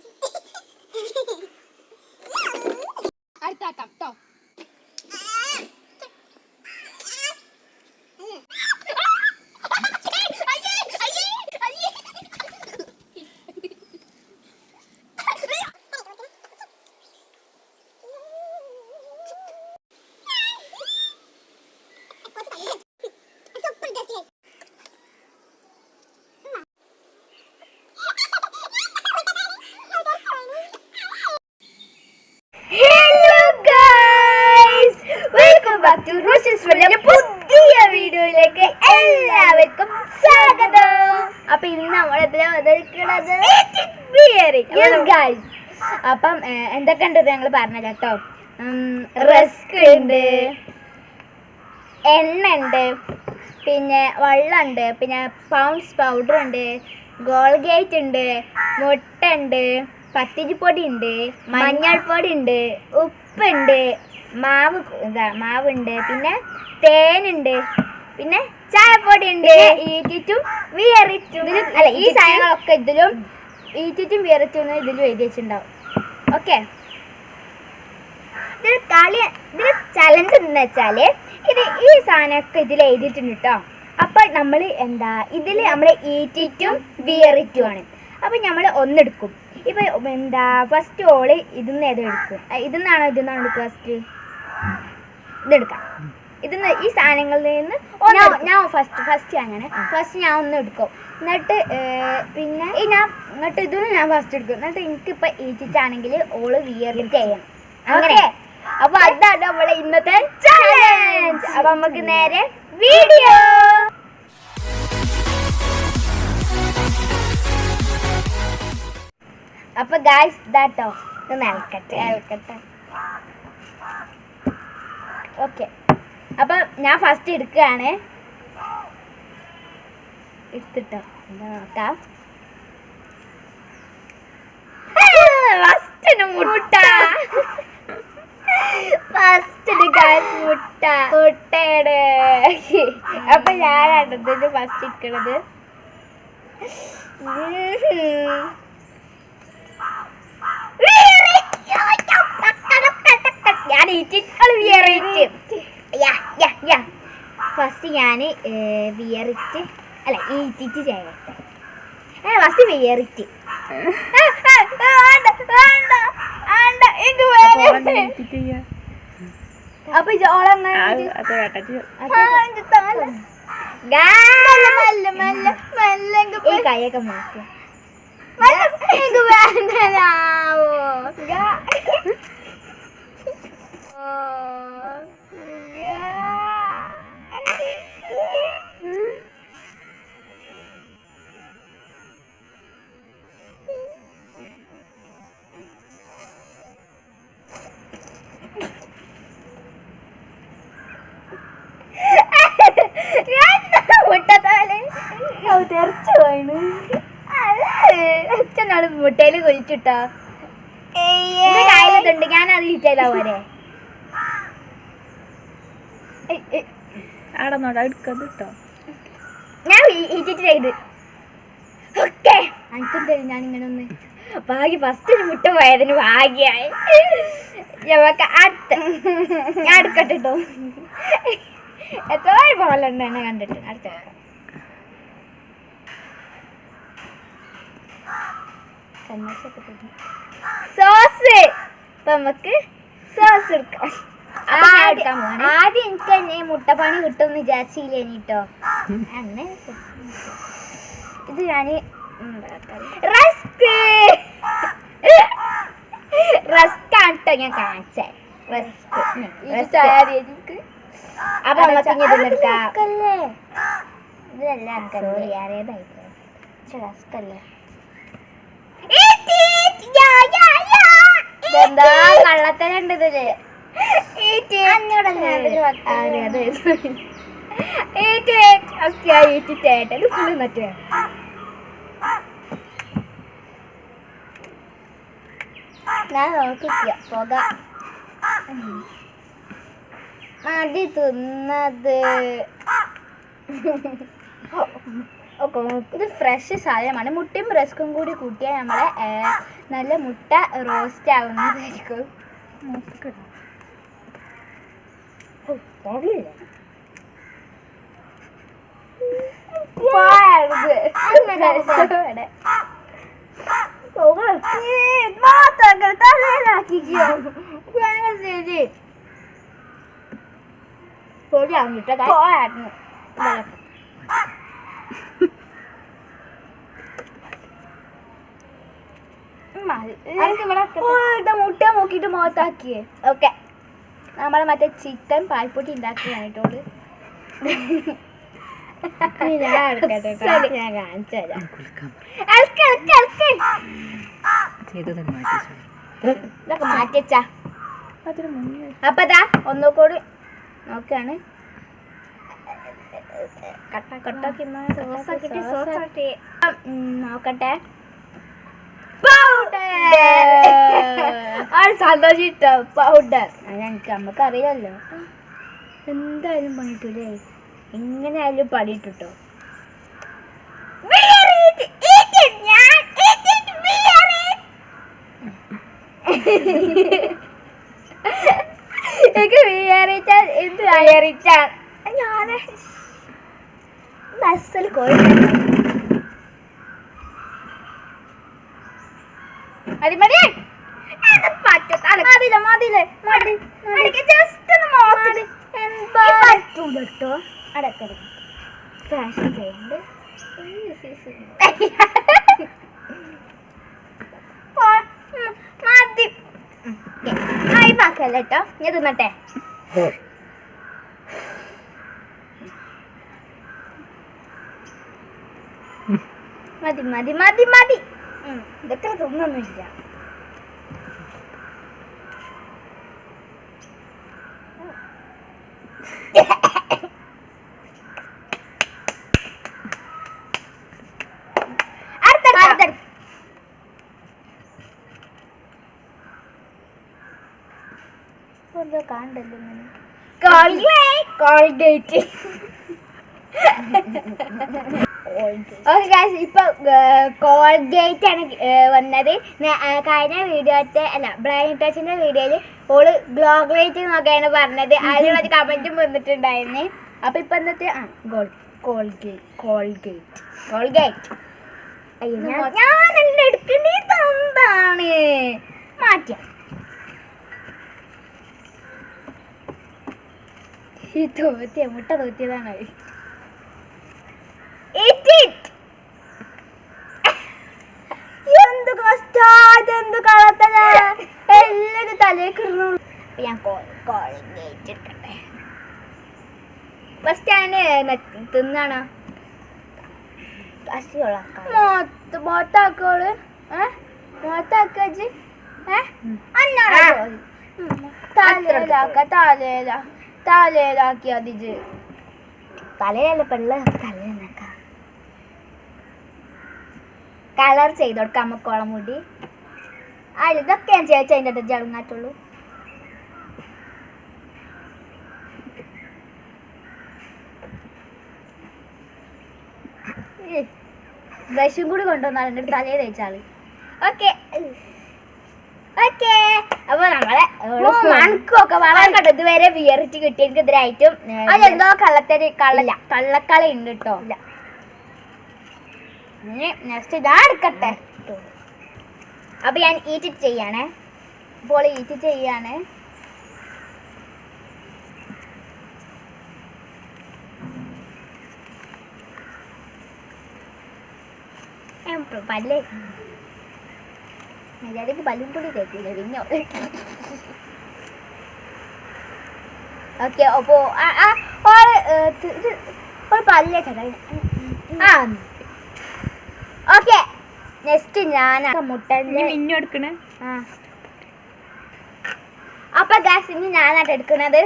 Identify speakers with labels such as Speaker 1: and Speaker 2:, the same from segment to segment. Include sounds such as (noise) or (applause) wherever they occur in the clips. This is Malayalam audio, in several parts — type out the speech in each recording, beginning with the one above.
Speaker 1: Oh! അപ്പം എന്തൊക്കെ ഉണ്ട് ഞങ്ങൾ പറഞ്ഞ കേട്ടോ? റസ്ക് ഉണ്ട് എണ്ണ ഉണ്ട് പിന്നെ വെള്ളമുണ്ട് പിന്നെ പൗണ്ട്സ് പൗഡർ ഉണ്ട് ഗോൾഗേറ്റ് ഉണ്ട് മുട്ട ഉണ്ട് പത്തിരിപ്പൊടി ഉണ്ട് മഞ്ഞൾപ്പൊടി ഉണ്ട് ഉപ്പുണ്ട് മാവ് എന്താ ഇതാ മാവുണ്ട് പിന്നെ തേനുണ്ട് പിന്നെ ചായപ്പൊടി ഉണ്ട് ഈറ്റിറ്റും വിയറിറ്റും അല്ല ഈ സാധനങ്ങളൊക്കെ ഇതിലും ഈറ്റിറ്റും വിയറിറ്റും ഇതിലും എഴുതി വെച്ചിട്ടുണ്ടാവും. ഓക്കെ. ഇതിൽ കളി ഇതിൽ ചലഞ്ച് എന്ന് വെച്ചാൽ ഇത് ഈ സാധനമൊക്കെ ഇതിൽ എഴുതിയിട്ടുണ്ട് കേട്ടോ അപ്പൊ നമ്മൾ എന്താ ഇതിൽ നമ്മൾ ഈറ്റിറ്റും വിയറിറ്റും ആണ്. അപ്പൊ നമ്മൾ ഒന്നെടുക്കും. ഇപ്പൊ എന്താ ഫസ്റ്റ് ഓൾ ഇതിൽ നിന്ന് ഏതോ എടുക്കും. ഇതിൽ നിന്നാണോ ഇതിൽ നിന്നാണോ എടുക്കുക ഫസ്റ്റ് ഇതെടുക്കാം ഇതിന്ന് ഈ സാധനങ്ങളിൽ നിന്ന് ഞാൻ ഫസ്റ്റ് ഫസ്റ്റ് അങ്ങനെ ഫസ്റ്റ് ഞാൻ ഒന്ന് എടുക്കും. എന്നിട്ട് പിന്നെ ഈ ഞാൻ എന്നിട്ട് ഇതും ഞാൻ ഫസ്റ്റ് എടുക്കും. എന്നിട്ട് എനിക്കിപ്പോ ഈറ്റിട്ടാണെങ്കിൽ ഓൾ വിയർ ചെയ്യണം അങ്ങനെ. അപ്പൊ അതാണ് നമ്മളെ ഇന്നത്തെ ചാലഞ്ച് അപ്പൊ നമുക്ക് നേരെ വീഡിയോ അപ്പൊ ഗായ്സ് ദാട്ടോ നിൽക്കട്ടെ നിൽക്കട്ടെ ഓക്കെ അപ്പൊ ഞാൻ ഫസ്റ്റ് എടുക്കുകയാണ്. എടുത്തിട്ടോ. നോക്കാം ഫസ്റ്റിന് മുട്ട. ഫസ്റ്റ് ഗായ്സ് മുട്ട. മുട്ടയുടെ. അപ്പൊ ഞാനാണ് ഇതിന് ഫസ്റ്റ് ഇരിക്കണത്. ഞാൻ വിയറിറ്റ് ഫസ്റ്റ് ഞാൻ വിയറിറ്റ് അല്ല ഈറ്റിറ്റ് ചെയ്യട്ടെ ഏ ഫസ്റ്റ് വിയറിറ്റ് അപ്പൊ ജോളങ്ങനെ ഈ കൈയൊക്കെ മാറ്റും മുട്ടത്തോലെ തെറിച്ചു മുട്ടയിൽ കുഴിച്ചിട്ടോ? ഞാൻ അത് ഈറ്റയിലാ പോരെ
Speaker 2: ആടന്നോടാ എടുക്കത് കേട്ടോ
Speaker 1: ഞാൻ ഈറ്റിട്ട് ചെയ്ത് ഓക്കെ എനിക്കെന്താ ഞാൻ ഇങ്ങനെ ഒന്ന് ഭാഗ്യ ഫസ്റ്റ് ഒരു മുട്ട പോയതിന് ഭാഗ്യായി. ഞമ്മക്ക് അടുത്ത ഞാൻ എടുക്കട്ടെ കേട്ടോ എത്ര പോലെ എന്നെ കണ്ടിട്ട്? അടുത്ത വെക്കാം. കണ്ണാശൊക്കെ പോയി. സോസ്. ഇപ്പൊ നമുക്ക് സോസ് എടുക്കാം. ആദ്യം എനിക്ക് തന്നെ മുട്ടപ്പണി കിട്ടും വിചാരിച്ചില്ലേ കേട്ടോ അന്ന് ഇത് ഞാൻ റസ്ക്. റസ്ക് ആണ് കേട്ടോ ഞാൻ കാണിച്ചേ. റസ്ക്. അപ്പൊ നമുക്ക് ഇനി ഇതല്ല അറിയാതായിട്ട് റസ്ക് അല്ലേ എന്താ കള്ളത്തലുണ്ട് ഇതിൽ? ഞാൻ നോക്കില്ല പുക. തിന്നത്. (laughs)
Speaker 3: ഒക്കെ ഇത് ഫ്രഷ് സാധനമാണ്. മുട്ടയും റസ്കും കൂടി കൂട്ടിയാൽ നമ്മളെ നല്ല മുട്ട റോസ്റ്റ് ആവുന്നതായിരിക്കും. ഓ, പോകില്ല. പോകരുത്. ഇവിടെ. പോകരുത്. ഏ, മാത്രങ്ങൾ തലയിലാക്കിക്കോ. ഞങ്ങൾ ശരി. പൊടിയാവും കേട്ടോ guys. പോയായിരുന്നു. ഇവിടെ. മുട്ട നോക്കിട്ട് മുഖത്താക്കിയേ ഓക്കെ. നമ്മളെ മറ്റേ ചിക്കൻ പാൽപ്പൊട്ടി ഉണ്ടാക്കിയാണ് കേട്ടോൾ ഞാൻ എടുക്കട്ടെ കേട്ടോ. ഞാൻ കാണിച്ചു തരാം. ഇളക്ക്, ഇളക്ക്, ഇളക്ക്.
Speaker 2: ചെയ്തത് മാറ്റി
Speaker 3: ഇതൊക്കെ മാറ്റിച്ചാ
Speaker 1: അതിന് മുന്നേ
Speaker 3: അപ്പൊ ദാ ഒന്നുകൂടി നോക്കാണ്. കട്ടാക്കി നോക്കട്ടെ. സന്തോഷിട്ടോ (laughs) പൗഡർ ഞങ്ങൾക്ക് നമുക്ക് അറിയാലോ എന്തായാലും പണിട്ടൂലേ? എങ്ങനെയായാലും പണിയിട്ടോ എനിക്ക് എന്ത് വിചാരിച്ചാൽ ഞാൻ ബസ്സിൽ കോഴി മതി മതി മതില മതിൽ മതി ജസ്റ്റ് ഒന്ന് നോക്കി പറ്റൂലട്ടോ അടക്കടി ഫാഷൻ ചെയ്യുന്നുണ്ട് മതി ആയി പാക്കല്ല കേട്ടോ ഞാൻ തിന്നട്ടെ? മതി മതി മതി മതി. ഇതൊക്കെ തിന്നൊന്നുമില്ല. അടുത്ത അടുത്ത കോൾഗേറ്റ് കോൾഗേറ്റ് ഓക്കെ ഗായ്സ് ഇപ്പൊ കോൾഗേറ്റ് ആണ് വന്നത്. കഴിഞ്ഞ വീഡിയോത്തെ അല്ല ബ്രൈൻ ടച്ചിന്റെ വീഡിയോയിൽ ഓൾ ഗ്ലോഗ്ലേറ്റ് എന്നൊക്കെയാണ് പറഞ്ഞത്. അതിനുള്ള കമന്റും വന്നിട്ടുണ്ടായിരുന്നു. അപ്പൊ ഇപ്പൊ എന്നിട്ട് ആ ഗോൾ കോൾഗേറ്റ് കോൾഗേറ്റ് കോൾഗേറ്റ് ഞാൻ എന്റെ എടുക്കണേ തന്താണ് മാറ്റിയ? ഈ തോത്തിയ മുട്ട കളത്തല എല്ലാരും തലേക്ക് ഇടുന്നുള്ളൂ ഞാൻ എടുക്കട്ടെ ഫസ്റ്റ് ഞാൻ തിന്നാണോ? മൊത്ത മൊത്താക്കോൾ ഏ? മൊത്താക്കജ് ഏ? അന്നാടാ തലയിലാക്ക തലയില. തലയിലാക്കി അതിജ്. തലയല്ല പെള്ള തലയിലാക്ക കളർ ചെയ്ത് കൊടുക്കാം അമ്മക്കോളം മുടി. അല്ല ഇതൊക്കെ ഞാൻ ചേച്ചി അതിന്റെ അടുത്ത് ജളുങ്ങാറ്റുള്ളൂ ബ്രഷും കൂടി കൊണ്ടുവന്നാൽ എന്റെ തലയിൽ തേച്ചാൽ ഓക്കെ. ഓക്കെ. അപ്പൊ നമ്മളെ മണക്കൊക്കെ വളരെ കണ്ടു ഇതുവരെ വിയറിച്ച് കിട്ടിയെനിക്ക് ഇതിനായിട്ടും അതെന്തോ കള്ളത്തരി കള്ളല്ല കള്ളക്കളി ഉണ്ട് കേട്ടോ നെക്സ്റ്റ് ഇതാ എടുക്കട്ടെ. അപ്പൊ ഞാൻ ഈറ്റ് ചെയ്യാണേ. അപ്പോൾ ഈറ്റ് ചെയ്യാണ്. പല്ല് മര്യാദയ്ക്ക് ബലൂൺ കൂടി തേക്കില്ല പിന്നെ? ഓക്കെ അപ്പോ ആ ആ ഓൾ ഏർ, ത്- ഇത് ഓൾ പല്ലേ ആ. ഓക്കെ നെക്സ്റ്റ് ഞാൻ മുട്ടന്റെ
Speaker 1: മിന്നു എടുക്കണേ.
Speaker 3: ആ. അപ്പൊ ഗ്യാസ് ഇനി ഞാനായിട്ട് എടുക്കുന്നത്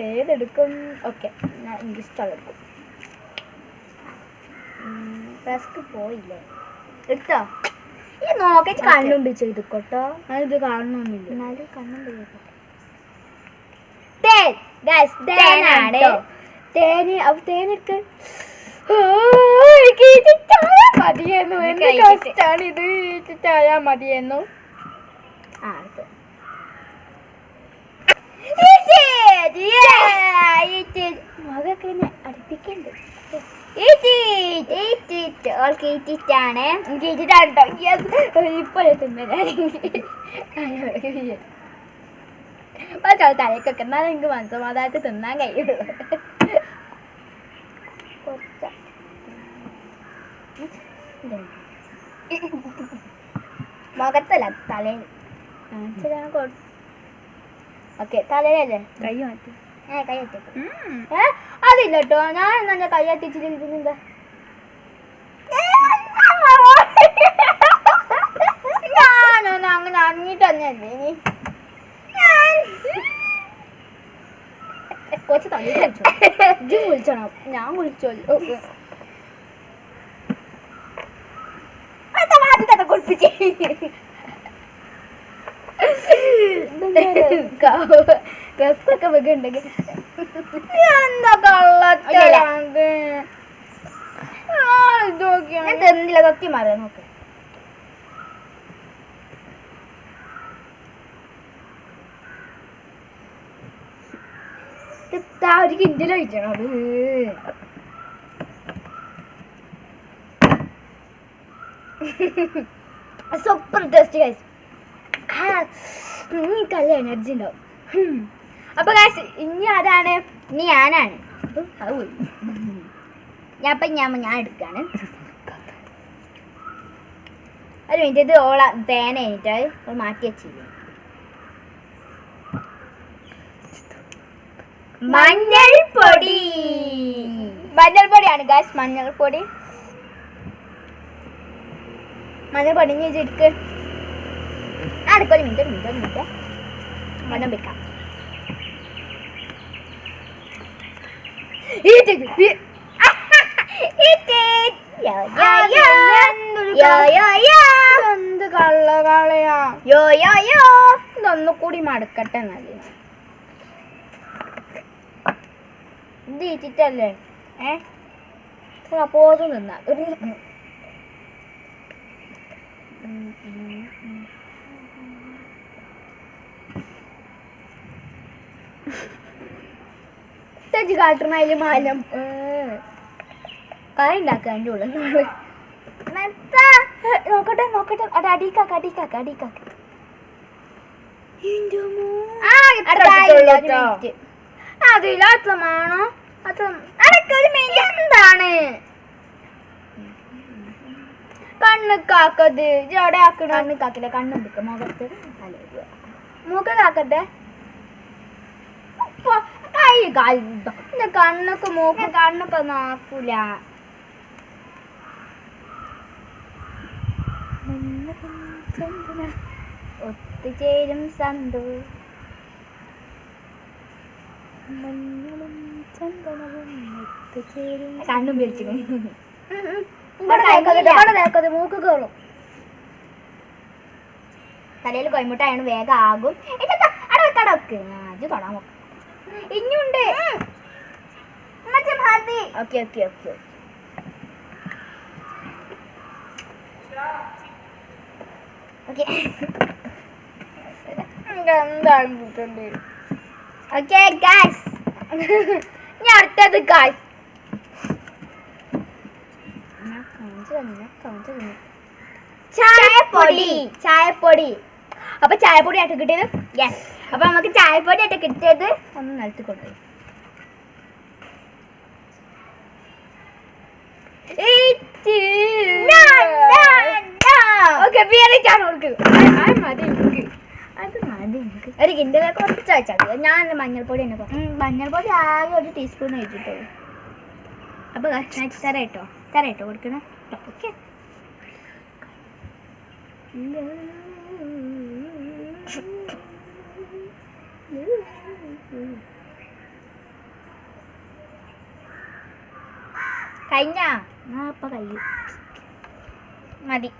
Speaker 3: ഏതെടുക്കും? ഓക്കെ ഞാൻ ഇഷ്ടമുള്ള എടുക്കും. റസ്ക് പോയില്ലേ? എടുത്തോ? ഇത് നോക്കിച്ച് കണ്ണും പിടിച്ച് എടുക്കട്ടോ
Speaker 1: ഇത് കാണണമെന്നില്ല
Speaker 3: എന്നാലും കണ്ണും പിടിക്കട്ടെ
Speaker 1: ഗൈസ് തേനാണ്
Speaker 3: തേന് അപ്പൊ തേനെടുക്ക്. മതിയെന്നു.
Speaker 1: കഴിച്ചിട്ട്.
Speaker 3: കഷ്ടാണ് ഇത്? ചായ മതിയെന്നു.
Speaker 1: ആ അടുത്ത്.
Speaker 3: മകൾക്ക് അടുപ്പിക്കണ്ട്
Speaker 1: Eat it! Eat it! ഓൾക്ക് ആണ്.
Speaker 3: എനിക്ക് ഇതിട്ടോ ഇപ്പോഴെ തിന്നാൻ തലക്കൊക്കെ എന്നാലും എനിക്ക് മനസ്സമാതായിട്ട് തിന്നാൻ കഴിയുള്ളൂ.
Speaker 1: മുഖത്തല്ല തലയിൽ. ഓക്കെ തലയിലല്ലേ?
Speaker 3: കൈ മാറ്റി.
Speaker 1: കൈ എത്തിക്കും ഏ അതില്ല കേട്ടോ ഞാൻ എന്നെ കൈ എത്തിച്ചിരിക്കുന്നത് ഞാനൊന്നും അങ്ങനെ അറിഞ്ഞിട്ടൊന്നല്ലേ ഇനി? ഞാൻ. കുറച്ച് തള്ളി കഴിച്ചു
Speaker 3: ഇജ്ജ് വിളിച്ചോണം. ഞാൻ വിളിച്ചോല്ലോ
Speaker 1: കുളിപ്പിച്ച്.
Speaker 3: ഡ്രസ്സൊക്കെ വെക്കുന്നുണ്ടെങ്കിൽ
Speaker 1: എന്താ കള്ളത്തരാത് ഞാൻ തന്നില്ല സത്യം മാറിയ നോക്ക്.
Speaker 3: ഒരു കിൻഡിൽ കഴിച്ചണം അത്.
Speaker 1: സൂപ്പർ ടേസ്റ്റ് ഗൈസ്
Speaker 3: എനിക്കല്ല എനർജി ഉണ്ടാവും.
Speaker 1: അപ്പൊ ഗൈസ് ഇനി അതാണ് ഇനി ഞാനാണ്. അപ്പൊ ഞാൻ ഞാൻ എടുക്കാണ് ഒരു മിനിറ്റ് ഇത് ഓള തേന കഴിഞ്ഞിട്ട് അത് മാറ്റി വെച്ചില്ല മഞ്ഞൾപ്പൊടി. മഞ്ഞൾപ്പൊടിയാണ് ഗാസ് മഞ്ഞൾപ്പൊടി. മഞ്ഞൾപ്പൊടി ഇനി ആ എടുക്കും മിനിറ്റ് മിനിറ്റ് മിനിറ്റ് മഞ്ഞൾ വെക്കാം. (laughs)
Speaker 3: ഇത് it.
Speaker 1: Eat it. Yo, yo, yo. Yo, yo, yo.
Speaker 3: എന്ത് കള്ള കളയാ
Speaker 1: Yo, yo, yo.
Speaker 3: ഇതൊന്നു കൂടി മടക്കട്ടെ നല്ല
Speaker 1: ഇത് ഇട്ടിട്ടല്ലേ
Speaker 3: ഏ അപ്പോതും നിന്നാ ഒരു തെജ് അതിൽ മാലം. കറി ഉണ്ടാക്കുക അതിന്റെ ഉള്ളിൽ
Speaker 1: നമ്മൾ.
Speaker 3: നോക്കട്ടെ നോക്കട്ടെ. അത് അടിക്കാക്ക അടിക്കാക്ക അടിക്കാക്ക. അതില്ല അത്രമാണോ അത്ര
Speaker 1: അടക്ക ഒരു minute. എന്താണ്?
Speaker 3: കണ്ണ് കാക്കത്. ജടെ ആക്കണ?
Speaker 1: കണ്ണ് കാക്കില്ല? കണ്ണെടുക്ക മുഖത്ത്.
Speaker 3: മൂക്ക കാക്കട്ടെ.
Speaker 1: കൈ കാൽ
Speaker 3: എന്റെ കണ്ണൊക്കെ മൂക്ക്
Speaker 1: ഞാൻ കണ്ണൊക്കെ നോക്കൂല. ഒത്തുചേരും സന്തു. കണ്ണും പിടിച്ചു
Speaker 3: മൂക്ക് കയറും
Speaker 1: തലയിൽ കൊയമുട്ടായാണ് വേഗം ആകും. ഇതെന്താ? അട അത്. തൊടാൻ നോക്ക്. ഇനിയുണ്ട് ഉമ്മച്ചി മതി.
Speaker 3: Okay okay okay
Speaker 1: okay.
Speaker 3: എന്താണ് കൂട്ടണ്ടേ
Speaker 1: ഓക്കേ, guys.
Speaker 3: ഇനി അടുത്തത് കായ്
Speaker 1: ചായപ്പൊടി ചായപ്പൊടി അപ്പൊ ചായപ്പൊടി ആയിട്ട് കിട്ടിയത്? യെസ് അപ്പൊ നമുക്ക് ചായപ്പൊടി ആയിട്ട് കിട്ടിയത് ഒന്ന് നിലത്ത് കൊണ്ടുപോയി
Speaker 3: എനിക്ക്.
Speaker 1: ഒരു കിണ്ടിലെ കുറച്ച് മതി. ഞാൻ മഞ്ഞൾപ്പൊടി തന്നെ മഞ്ഞൾപ്പൊടി ആകെ ഒരു ടീസ്പൂൺ വെച്ചിട്ടുള്ളൂ അപ്പൊ കേട്ടോ തരാട്ടോ. കേട്ടോ കൊടുക്കണം. ഓക്കെ. കഴിഞ്ഞ? ആ അപ്പൊ കഴിയും മതി.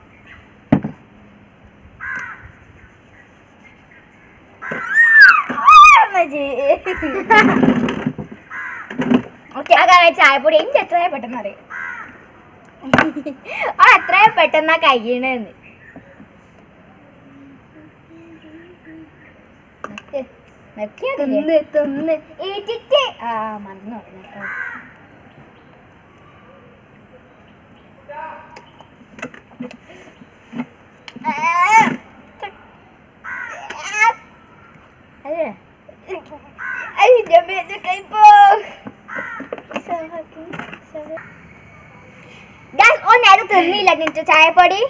Speaker 3: ഓക്കെ അതെ ചായപ്പൊടി. എനിക്ക് എത്രയും പെട്ടെന്ന് അറിയാം? ആ എത്രയും പെട്ടെന്നാ കഴിയണെന്ന്. തിന്ന് തിന്ന് ആ മറന്നു. കേട്ടോ തിന്നില്ല. നിന്റെ ചായപ്പൊടി?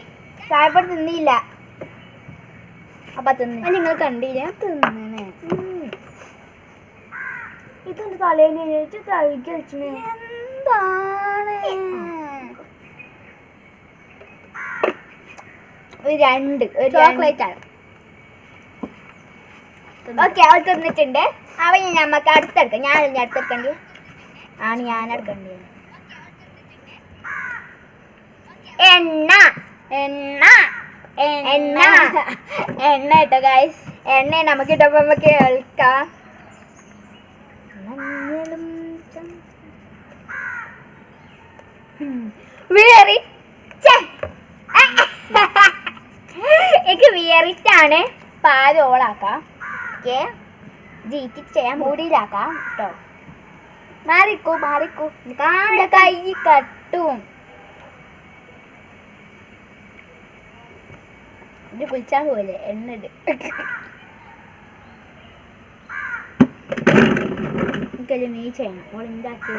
Speaker 3: ചായപ്പൊടി തിന്നില്ല. അപ്പൊ തിന്നു. നിങ്ങൾ കണ്ടില്ല? തിന്നണേ ഇതെന്റെ തലേന്ന് എഴുതി തഴുകി വെച്ചിന്. എന്താണ്? രണ്ട് ചോക്ലേറ്റ് ആണ്. ഓക്കെ അവൾ തിന്നിട്ടുണ്ട്. അവ നമുക്ക് അടുത്തെടുക്കാം. ഞാൻ അടുത്തെടുക്കണ്ടി ആണ് ഞാൻ എടുക്കണ്ടി എണ്ണ. എണ്ണ. എണ്ണ. എണ്ണ. കേട്ടോ ഗായ്സ് എണ്ണ നമുക്ക് ഇട്ടപ്പോ നമുക്ക് കേൾക്കാം മഞ്ഞളും ചം- ഉം. വിയറിച്ച വിയറിറ്റാണ് പാൽ ഓളാക്കാം. ഓക്കെ ചെയ്യാൻ മൂടിയിലാക്കാം കേട്ടോ മാറിക്കൂ മാറിക്കൂ. കാണ്ട കൈ കട്ടും. ഇത് കുളിച്ചാൽ പോലെ എണ്ണത് നീ ചെയ്യണം. ഓൾ ഉണ്ടാക്കി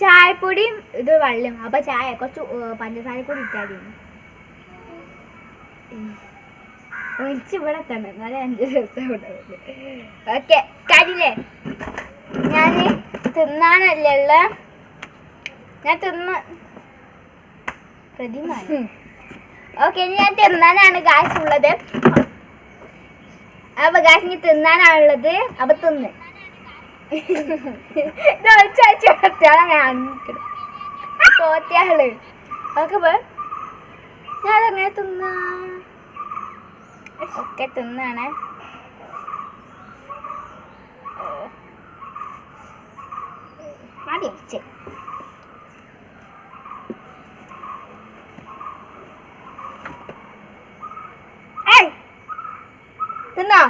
Speaker 3: ചായപ്പൊടിയും ഇത് വെള്ളം അപ്പൊ ചായ കുറച്ച് പഞ്ചസാര കൂടി ഇട്ടാൽ ഒഴിച്ച് ഇവിടെ തന്നെ. എന്നാലേ അഞ്ച് ദിവസം ഉണ്ടാവുള്ളൂ ഓക്കെ ഞാൻ തിന്നാനല്ലേ ഉള്ള? ഞാൻ തിന്ന്. പ്രതിമ ഓക്കെ ഇനി ഞാൻ തിന്നാനാണ് കാശുള്ളത് അപ്പൊ കാശ് ഇനി തിന്നാനാണുള്ളത്. അപ്പൊ തിന്ന്. തോറ്റാൾ ഞാൻ ഞാനങ്ങനെ തിന്ന? ഒക്കെ തിന്നാണേ ഏയ് തിന്നോ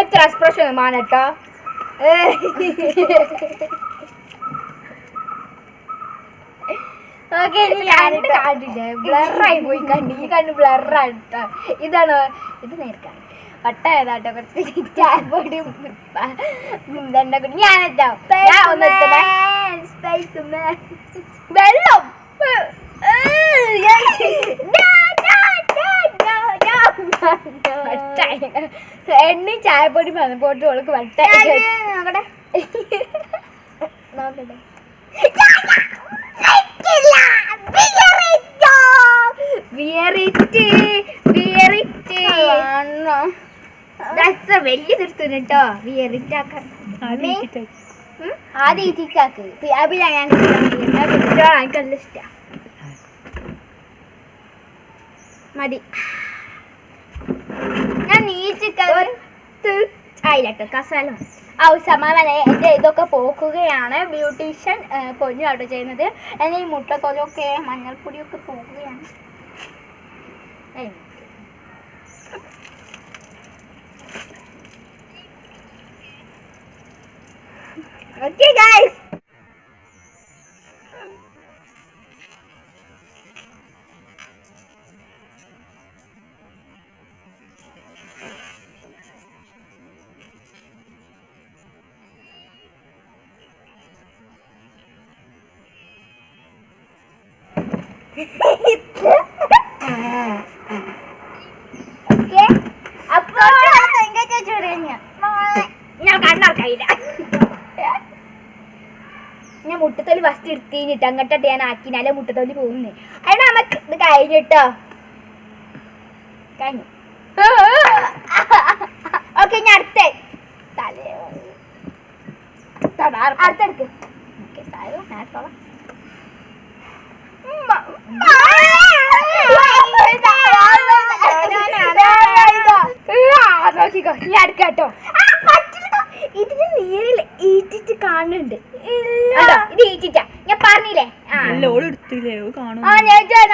Speaker 3: ഇത്ര എക്സ്പ്രഷൻ മാനട്ടോ ബ്ലറായി പോയി (laughs) ഈ കണ്ണ് ഇതാണ്? ഇത് നേർക്കാണ് പട്ട ഏതാട്ടോ കുറച്ച് എടുക്കണേ. വെള്ളം. (laughs) എണ്ണയും ചായപ്പൊടി പോട്ട് ഓൾക്ക് വട്ട നോക്കട്ടെ. വലിയ തീർത്തു കേട്ടോ? ആദ്യം അഭില ഞാൻ ഇഷ്ടം. മതി. ഞാൻ നീച്ചിക്കത്ത് ആയില്ലട്ടോ കസാല. സമാധാനം എന്റെ ഇതൊക്കെ പോക്കുകയാണ്. ബ്യൂട്ടീഷ്യൻ പൊന്നു അവിടെ ചെയ്യുന്നത്. എന്റെ ഈ മുട്ടക്കൊലൊക്കെ മഞ്ഞൾപ്പൊടിയൊക്കെ പോകുകയാണ് ഓക്കെ Okay, guys. Okay. അപ്പോൾ ഞാൻ കണ്ണാർക്കയില്ല ഞാൻ മുട്ടത്തൊലി ഫസ്റ്റ് അങ്ങോട്ടെ ഞാൻ ആക്കിനാലേ മുട്ടത്തൊലി പോകുന്നു അതിനാ നമുക്ക് ഇത് കഴിഞ്ഞിട്ടോ കഴിഞ്ഞു. ഓക്കെ ഞാൻ അടുത്ത. അടുത്തെടുക്ക്. ഞാൻ എടുക്കാട്ടോ ക്ലിയർ ഈറ്റിട്ട് കാണുന്നുണ്ട്? ഇത് ഈറ്റിറ്റാ ഞാൻ പറഞ്ഞില്ലേ? ആ.
Speaker 2: ഓൾ എടുത്തില്ലേ? കാണും.
Speaker 3: ആ ഞാൻ ഞാൻ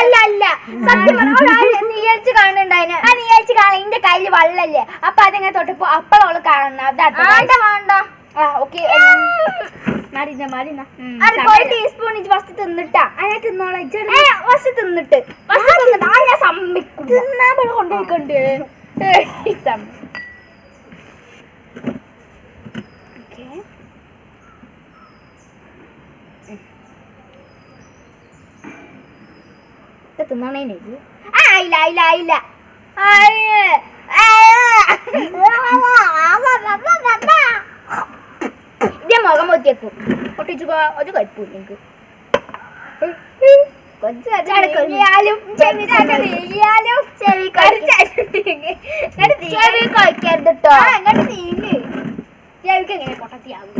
Speaker 3: അല്ല അല്ല. സത്യം പറഞ്ഞ നീയടിച്ച് കാണുന്നുണ്ടായിന്? ആ നീയടിച്ച് കാണാൻ എന്റെ കയ്യിൽ വള്ളല്ലേ? അപ്പൊ അതിങ്ങനെ തൊട്ടപ്പോ? അപ്പോഴോൾ കാണുന്ന. വേണ്ട വേണ്ട. ആ ഓക്കെ. മാറിന്ന മാറിന്ന ഒരു ടീസ്പൂൺ ഇത് ഫസ്റ്റ് തിന്നിട്ടാ. അതിനെ തിന്നോളാം. ഫസ്റ്റ് തിന്നിട്ട്. ഫസ്റ്റ് തിന്നിട്ട്. ആ ഞാൻ സമ്മതിക്കും തിന്നാൻ കൊണ്ടുപോയിക്കൊണ്ട്. ഓക്കെ തിന്നണേനെ ഇത് ആ ഇല്ല ഇല്ല ഇല്ല. ഇതേ മുഖം പൊത്തിയേക്കും. ഒട്ടിച്ചു ഒരു കുഴപ്പമില്ല എനിക്ക്. ചെവി കഴിക്കരുത് കേട്ടോ ചെവിക്ക് എങ്ങനെ പൊട്ടത്തിയാകും?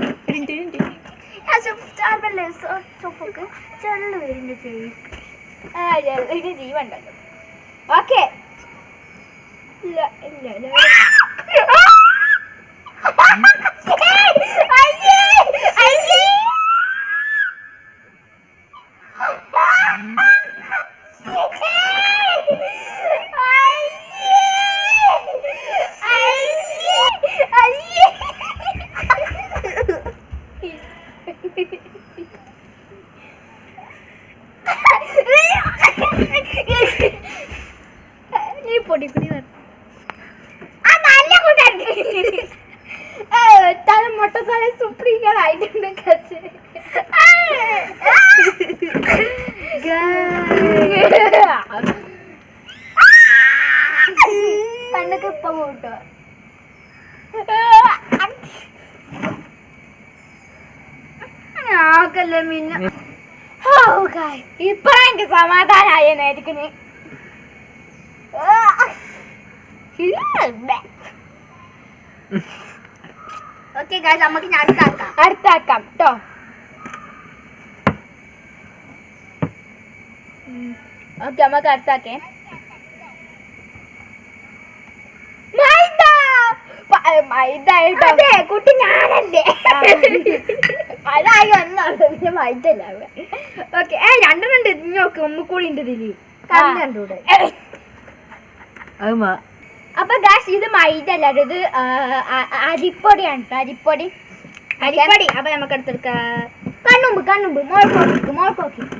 Speaker 3: ചെള്ളു വരുന്നുണ്ട് ചെവി ആ ഇത് ജീവണ്ടല്ലോ ഓക്കെ ഇല്ല ഇല്ല ഇല്ല അയ്യേ അയ്യേ നീ പൊടി കുടി തല മുട്ടത്തല സുപ്രീകളായിട്ടുണ്ട് കച്ച് കണ്ണൊക്കെ ഇപ്പൊ കൂട്ടോ ആക്കല്ലേ മിന്ന ഇപ്പൊ എനിക്ക് സമാധാനായെന്നായിരിക്കും ഓക്കെ ഗായ്സ് നമുക്ക് ഞാൻ അടുത്താക്കാം അടുത്താക്കാം കേട്ടോ ഓക്കെ നമുക്ക് അടുത്താക്കേ മൈദ പ- മൈദ കേട്ടോ അതെ കുട്ടി ഞാനല്ലേ? അതായി ഒന്നാണ് പിന്നെ മൈദ ഓക്കെ ഏ രണ്ടെണ്ണം നോക്ക് ഒന്നുകൂടി ഉണ്ട് ഇതിൽ. കണ്ണ് കണ്ടൂടെ
Speaker 2: അത് മാ.
Speaker 3: അപ്പൊ ഗാസ് ഇത് മൈദ അല്ല ഇത് അരിപ്പൊടിയാണ് ട്ടോ അരിപ്പൊടി. അരിപ്പൊടി. അപ്പൊ നമുക്ക് എടുത്തെടുക്കാം കണ്ണുമ്പ് കണ്ണുമ്പ് മോൾ പോക്കി മോൾ പോക്കിക്ക്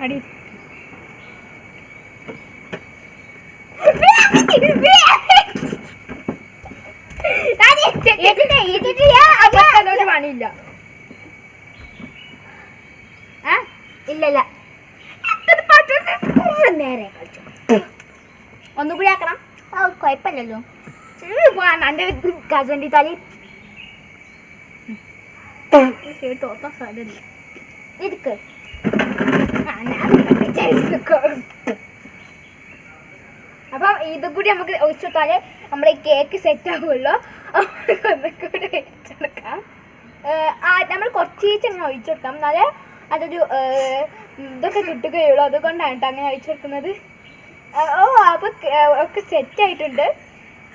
Speaker 2: അടി
Speaker 3: പണിയില്ല ഇല്ലല്ല നേരെ ഒന്നുകൂടി ആക്കണം. കുഴപ്പമില്ലല്ലോ എന്റെ കസണ്ടി തലി. തോത്താൻ സാധ്യത ഇരിക്ക്. അപ്പം ഇത് കൂടി നമുക്ക് ഒഴിച്ചു ഒഴിച്ചിട്ടാൽ നമ്മുടെ കേക്ക് സെറ്റ് ആവുമല്ലോ. ഒന്നുകൂടി ഒഴിച്ചെടുക്കാം നമ്മൾ കുറച്ചേച്ച് അങ്ങനെ ഒഴിച്ചെടുക്കാം എന്നാലേ അതൊരു ഇതൊക്കെ കിട്ടുകയുള്ളൂ. അതുകൊണ്ടാണ് കേട്ടോ അങ്ങനെ ഒഴിച്ചെടുക്കുന്നത് ഓ അപ്പൊ ഒക്കെ സെറ്റ് ആയിട്ടുണ്ട്.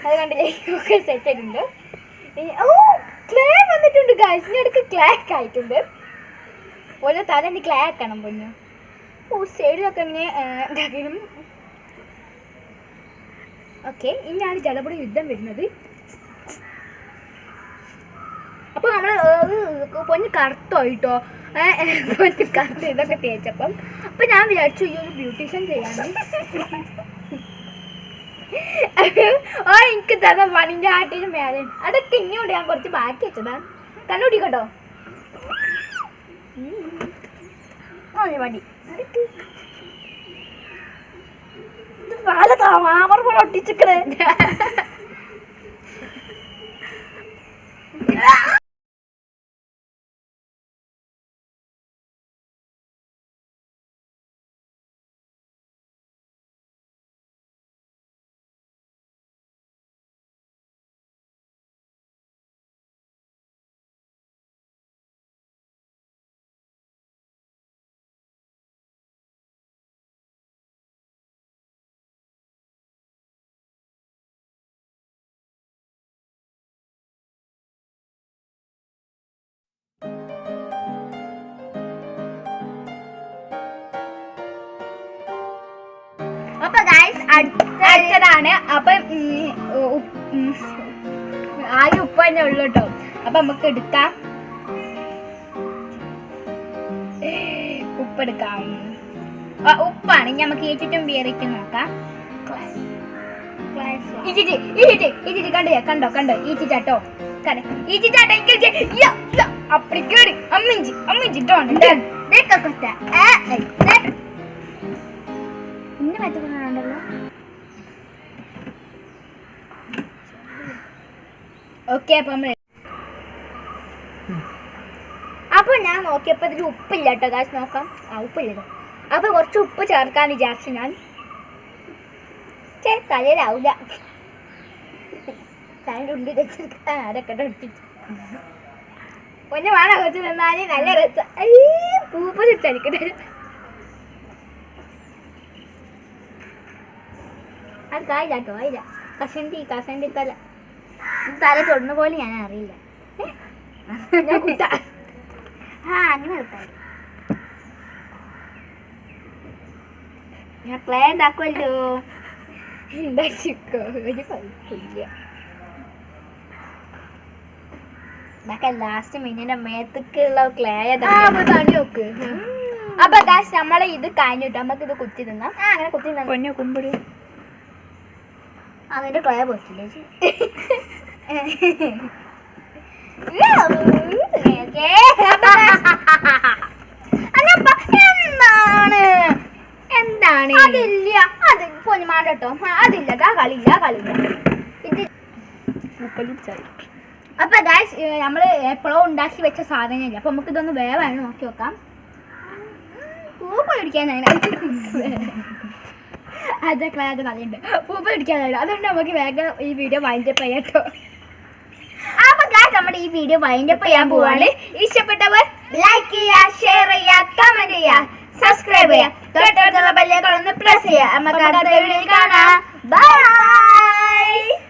Speaker 3: അത് കണ്ടില്ലേ? ഒക്കെ സെറ്റ് ആയിട്ടുണ്ട്. ഓ ക്ലേ വന്നിട്ടുണ്ട് ഗൈസിന്റെ അടുക്ക് ക്ലാക്ക് ആയിട്ടുണ്ട്. ഓരോ തല ഇനി ക്ലാക്ക് ആണ് പൊന്നു. ഓ സൈഡിലൊക്കെ ഇങ്ങനെ ഇതാക്കണം ഓക്കെ ഇനിയാണ് ജലപുടി യുദ്ധം വരുന്നത്. അപ്പൊ നമ്മൾ പൊന്ന് കറുത്തോ കേട്ടോ കറുത്ത് ഇതൊക്കെ തേച്ചപ്പം. അപ്പൊ ഞാൻ വിചാരിച്ചു ഈ ഒരു ബ്യൂട്ടീഷ്യൻ ചെയ്യാന്ന് ഓ എനിക്ക് തന്ന പണിന്റെ ആട്ടിന് മേലെ. അതൊക്കെ ഇങ്ങോട്ട് ഞാൻ കുറച്ച് ബാക്കി വെച്ചതാ. കണ്ണൂടി കേട്ടോ മതി താമര പോലെ ഒട്ടിച്ചിക്കണേ. അങ്ങനെ അപ്പം ആകെ ഉപ്പ് തന്നെ ഉള്ളു കേട്ടോ. അപ്പം നമുക്ക് എടുക്കാം. ഉപ്പെടുക്കാം ഉപ്പാണ്. ഇനി നമുക്ക് ഏറ്റിട്ടും വേറിക്ക് നോക്കാം. കണ്ടോ? കണ്ടോ? കണ്ടോ? ഈച്ചിട്ടാട്ടോ അമ്മിഞ്ചി ഓക്കെ അപ്പൊ അപ്പൊ ഞാൻ നോക്കിയപ്പോ ഇതിൽ ഉപ്പില്ല കേട്ടോ കാശ് നോക്കാം. ആ ഉപ്പില്ലത് അപ്പൊ കുറച്ച് ഉപ്പ് ചേർക്കാൻ വിചാരിച്ചു ഞാൻ ചേ തലയിലാവൂല. തലയുടെ ഉള്ളിൽ വെച്ചെടുക്കാൻ ആരൊക്കെ ഒന്ന് വേണം കുറച്ച് നിന്നാൽ നല്ല രസം. പൂപ്പ് ഇട്ടടിക്കട്ടെ അത് കായില്ല കേട്ടോ ആയില്ല കഷണ്ടി കഷണ്ടി തല തല തൊടുന്ന പോലെ ഞാൻ അറിയില്ല. ഞാൻ കുത്ത ആ അങ്ങനെ കുത്താം ഞാൻ പ്ലേ ഉണ്ടാക്കുമല്ലോ. ഉണ്ടാക്കിക്കോ ഒരു കുഴപ്പമില്ല. ഇതൊക്കെ ലാസ്റ്റ് മിനിന്റെ മേത്തക്കുള്ള ക്ലേ തണി നോക്ക് അപ്പൊ നമ്മളെ ഇത് കഴിഞ്ഞിട്ട് നമുക്ക് ഇത് കുത്തി തിന്നാം. അങ്ങനെ കുത്തി തിന്നാം.
Speaker 2: കുമ്പിടി.
Speaker 3: അതിന്റെ ക്ലേ പോയിട്ടില്ലേ എന്താണ്? എന്താണ്? അതില്ല. അത് പൊന്നുമാണ്ടോ അതില്ല. ആ കളിയില്ല കളിയില്ല. ഇത് അപ്പൊ ഗായ്സ് നമ്മൾ എപ്പോഴോ ഉണ്ടാക്കി വെച്ച സാധനമില്ല അപ്പൊ നമുക്ക് ഇതൊന്ന് വേവാണ്. നോക്കി നോക്കാം. പൂപ്പ് പിടിക്കാനാണ് അതൊക്കെ അത് കളിയുണ്ട് പൂപ്പ് പിടിക്കാനായിട്ട് അതുകൊണ്ട് നമുക്ക് വേഗം ഈ വീഡിയോ വൈൻഡ് അപ്പ് ചെയ്യാം കേട്ടോ അപ്പൊ ഗായ്സ് നമ്മുടെ ഈ വീഡിയോ വൈൻഡ് അപ്പ് ചെയ്യാൻ പോവാണ്. ഇഷ്ടപ്പെട്ടവർ ലൈക്ക് ചെയ്യുക ഷെയർ ചെയ്യാ കമന്റ് ചെയ്യുക സബ്സ്ക്രൈബ് ചെയ്യുക തൊട്ടടുത്തുള്ള ബെല്ലേക്കൊന്ന് പ്രസ് ചെയ്യുക നമുക്ക് അടുത്ത വീഡിയോയിൽ കാണാം. ബൈ